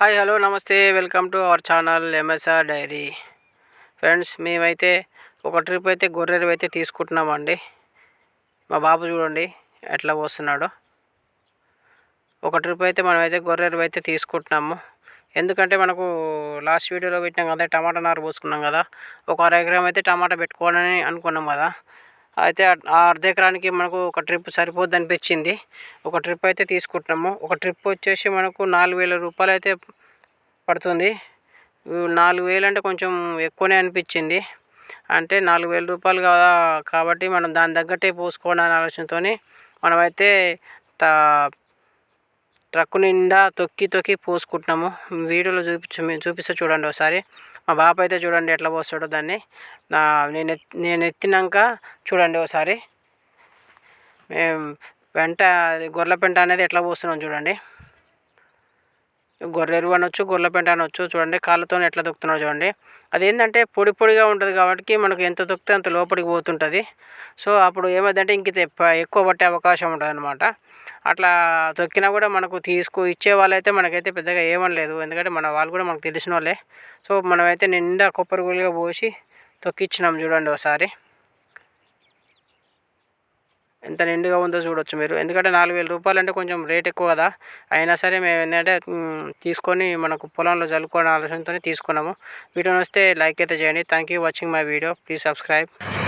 Hi hello నమస్తే. Welcome to our channel MSR diary. Friends మేమైతే ఒక ట్రిప్ అయితే గొర్రెలు అయితే తీసుకుంటున్నామండి. మా బాబు చూడండి ఎట్లా పోస్తున్నాడో. ఒక ట్రిప్ అయితే మనమైతే గొర్రెలు అయితే తీసుకుంటున్నాము. ఎందుకంటే మనకు లాస్ట్ వీడియోలో పెట్టినాం కదా టమాటా నారు పోసుకున్నాం కదా. ఒక అర ఎకరం అయితే టమాటా పెట్టుకోవాలని అనుకున్నాం కదా. అయితే ఆ అర్ధ ఎకరానికి మనకు ఒక ట్రిప్ సరిపోద్ది అనిపించింది. ఒక ట్రిప్ అయితే తీసుకుంటున్నాము. ఒక ట్రిప్ వచ్చేసి మనకు నాలుగు వేల రూపాయలు అయితే పడుతుంది. నాలుగు వేలు అంటే కొంచెం ఎక్కువనే అనిపించింది. అంటే నాలుగు వేల రూపాయలు కదా కాబట్టి మనం దాని తగ్గట్టే పోసుకోవాలనే ఆలోచనతో మనమైతే ట్రక్కు నిండా తొక్కి తొక్కి పోసుకుంటున్నాము. వీడియోలో చూపించ చూపిస్తే చూడండి ఒకసారి. మా బాప అయితే చూడండి ఎట్లా పోస్తాడో దాన్ని. నేను నేను ఎత్తినాక చూడండి ఒకసారి మేము వెంట గొర్రెల పెంట అనేది ఎట్లా పోస్తున్నాం చూడండి. గొర్రె ఎరువు అనొచ్చు గొర్రెల పెంట అనొచ్చు చూడండి కాళ్ళతో ఎట్లా తొక్కుతున్నాడు చూడండి. అదేంటంటే పొడి పొడిగా ఉంటుంది కాబట్టి మనకు ఎంత తొక్కితే అంత లోపలికి పోతుంటుంది. సో అప్పుడు ఏమైందంటే ఇంక ఎక్కువ పట్టే అవకాశం ఉంటుంది అనమాట అట్లా తొక్కినా కూడా మనకు తీసుకు ఇచ్చే వాళ్ళైతే మనకైతే పెద్దగా ఏమనలేదు ఎందుకంటే మన వాళ్ళు కూడా మనకు తెలిసిన వాళ్ళే సో మనమైతే నిండా కొబ్బరి గుళ్ళగా పోసి తొక్కిచ్చినాం చూడండి ఒకసారి. ఎంత నిండుగా ఉందో చూడొచ్చు మీరు. ఎందుకంటే నాలుగు వేల రూపాయలు అంటే కొంచెం రేట్ ఎక్కువ కదా. అయినా సరే మేము ఏంటంటే తీసుకొని మనకు పొలంలో చల్లుకోవడం ఆలోచనతోనే తీసుకున్నాము. వీడియో వస్తే లైక్ అయితే చేయండి. Thank you watching my video please subscribe